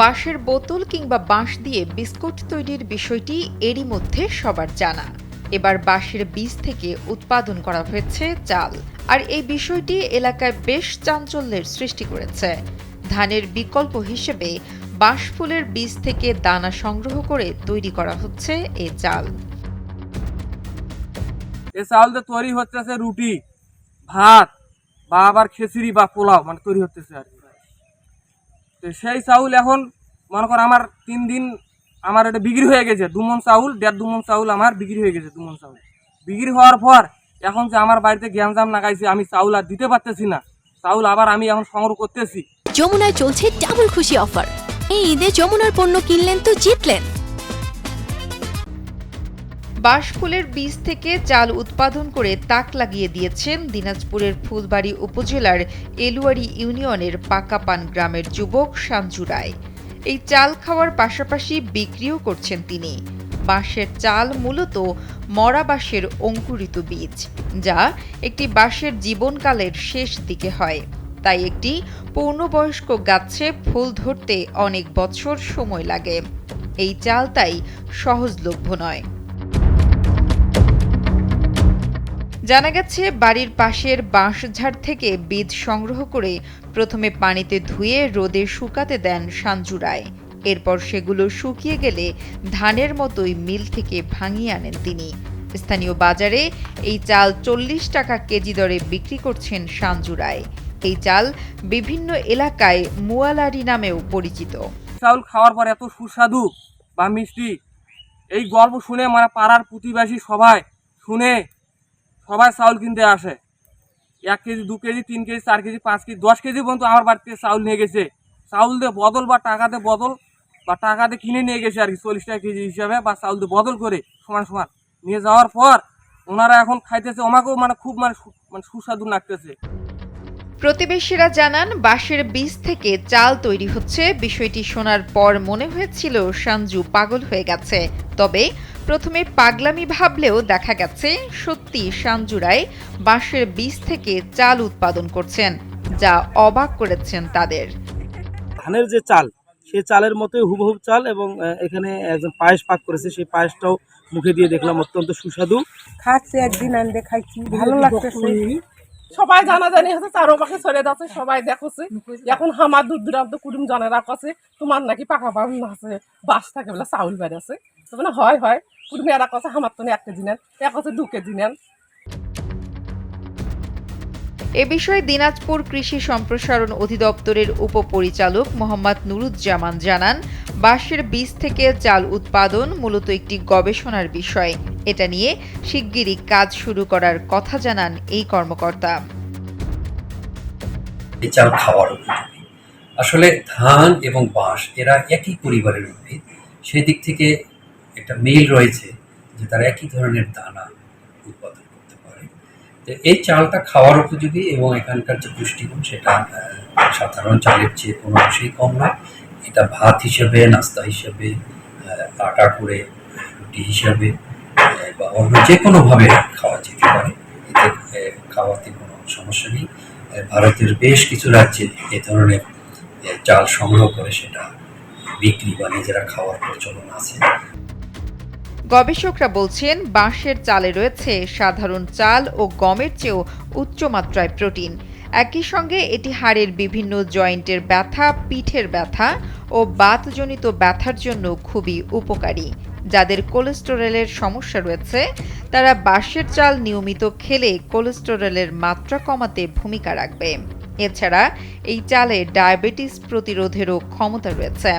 বাঁশের বোতল কিংবা বাঁশ দিয়ে বিস্কুট তৈরির বিষয়টি এরই মধ্যে সবার জানা। এবার বাঁশের বীজ থেকে উৎপাদন করা হয়েছে চাল, আর এই বিষয়টি এলাকায় বেশ চাঞ্চল্যের সৃষ্টি করেছে। ধানের বিকল্প হিসেবে বাঁশ ফুলের বীজ থেকে দানা সংগ্রহ করে তৈরি করা হচ্ছে এই চাল। এ চাউল দিয়ে তৈরি হচ্ছে রুটি, ভাত, বা আবার খিচুড়ি বা পোলাও মানে তৈরি হচ্ছে আর কি। তো সেই চাউল এখন, মনে কর আমার তিন দিন আমার এটা বিক্রি হয়ে গেছে, দুমন চাউল, দেড় দুমন চাউল আমার বিক্রি হয়ে গেছে, দুমন চাউল। বিক্রি হওয়ার পর এখন যে আমার বাড়িতে গ্যাঞ্জাম লাগাইছে, আমি চাউল আর দিতে পারতেছি না। চাউল আবার আমি এখন সংগ্রহ করতেছি। যমুনায় চলছে ডাবল খুশি অফার এই ঈদে যমুনার পণ্য কিনলেন তো জিতলেন। বাঁশ ফুলের বীজ থেকে চাল উৎপাদন করে তাক লাগিয়ে দিয়েছেন দিনাজপুরের ফুলবাড়ি উপজেলার এলুয়ারি ইউনিয়নের পাকাপান গ্রামের যুবক সাঞ্জু রায়। এই চাল খাওয়ার পাশাপাশি বিক্রিও করছেন তিনি। বাঁশের চাল মূলত মরা বাঁশের অঙ্কুরিত বীজ, যা একটি বাঁশের জীবনকালের শেষ দিকে হয়। তাই একটি পূর্ণবয়স্ক গাছে ফুল ধরতে অনেক বছর সময় লাগে। এই চাল তাই সহজলভ্য নয়। জানা গেছে, বাড়ির পাশের বাঁশঝাড় থেকে বীজ সংগ্রহ করে প্রথমে পানিতে ধুয়ে রোদে শুকাতে দেন সাঞ্জু রায়। এরপর সেগুলো শুকিয়ে গেলে ধানের মতোই মিল থেকে ভাঙিয়ে আনেন তিনি। স্থানীয় বাজারে এই চাল চল্লিশ টাকা কেজি দরে বিক্রি করছেন সাঞ্জু রায়। এই চাল বিভিন্ন এলাকায় মুয়ালারি নামেও পরিচিত। চাউল খাওয়ার পর এত সুস্বাদু বা মিষ্টি, এই গল্প শুনে মানে পাড়ার প্রতিবেশী সবাই শুনে সবাই চাউল কিনতে আসে। এক কেজি, দু কেজি, তিন কেজি, চার কেজি, পাঁচ কেজি, দশ কেজি পর্যন্ত আমার বাড়িতে চাউল নিয়ে গেছে। চাউল দিয়ে বদল বা টাকাতে বদল বা টাকাতে কিনে নিয়ে গেছে আর কি, চল্লিশ টাকা কেজি হিসাবে বা চাউল দিয়ে বদল করে সমান সমান। নিয়ে যাওয়ার পর ওনারা এখন খাইতেছে আমাকেও মানে খুব মানে মানে সুস্বাদু লাগতেছে। প্রতিবেশীরা জানান বাঁশের বীজ থেকে চাল তৈরি হচ্ছে। বিষয়টি শোনার পর মনে হয়েছিল সাঞ্জু পাগল হয়ে গেছে। তবে প্রথমে পাগলামি ভাবলেও দেখা গেছে সত্যি সাঞ্জুরাই বাঁশের বীজ থেকে চাল উৎপাদন করছেন যা অবাক করেছেন তাদের। ধানের যে চাল সেই চালের মতোই হুবহুব চাল এবং আহ, এখানে একজন পায়েস পাক করেছে সেই পায়েসটাও মুখে দিয়ে দেখলাম অত্যন্ত সুস্বাদু। খাচ্ছি একদিন আনতে খাইছি। ভালো লাগতেছে। সবাই জানা জানি হচ্ছে চারো পাখে ছড়ে যাচ্ছে সবাই দেখছে। এখন হামার দূর দূরান্ত কুটুম জনেরা কাছে তোমার নাকি পাকা পান আছে, বাস থাকে বলে চাউল বেড়ে আছে তো মানে হয় হয়। কুটুম এরা কাছে আমার তো এক কেজি নেন এক কাছে দু কেজি নেন। এ বিষয়ে দিনাজপুর কৃষি সম্প্রসারণ অধিদপ্তরের উপপরিচালক মোহাম্মদ নুরুজ্জামান জানান, বাঁশের বীজ থেকে চাল উৎপাদন মূলত একটি গবেষণার বিষয়। এটা নিয়ে শিগগিরই কাজ শুরু করার কথা জানান এই কর্মকর্তা। চাল খাওয়ার আসলে ধান এবং বাঁশ, এরা একই পরিবারের উদ্ভিদ। সেই দিক থেকে একটা মিল রয়েছে যে তারা একই ধরনের দানা উৎপাদন এই চালটা খাওয়ার উপযোগী এবং এখানকার যে পুষ্টিগুণ সেটা সাধারণ চালের চেয়ে কোনো অংশেই কম না এটা ভাত হিসেবে, নাস্তা হিসেবে আটা করে, রুটি হিসাবে বা অন্য যে কোনোভাবে খাওয়া যেতে পারে। এতে খাওয়াতে কোনো সমস্যা নেই। ভারতের বেশ কিছু রাজ্যে এ ধরনের চাল সংগ্রহ করে সেটা বিক্রি বা নিজেরা খাওয়ার প্রচলন আছে। গবেষকরা বলছেন, বাঁশের চালে রয়েছে সাধারণ চাল ও গমের চেয়েও উচ্চ মাত্রায় প্রোটিন। একই সঙ্গে এটি হাড়ের বিভিন্ন জয়েন্টের ব্যথা, পিঠের ব্যথা ও বাতজনিত ব্যথার জন্য খুবই উপকারী। যাদের কোলেস্টেরলের সমস্যা রয়েছে, তারা বাঁশের চাল নিয়মিত খেলে কোলেস্টেরলের মাত্রা কমাতে ভূমিকা রাখবে। এছাড়া এই চালে ডায়াবেটিস প্রতিরোধেরও ক্ষমতা রয়েছে।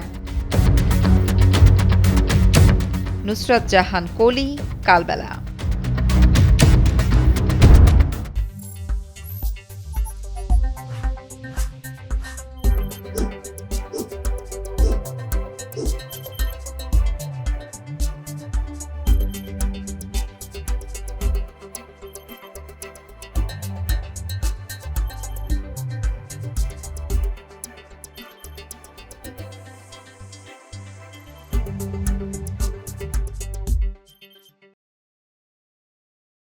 নুসরাত জাহান কোলি কালবেলা।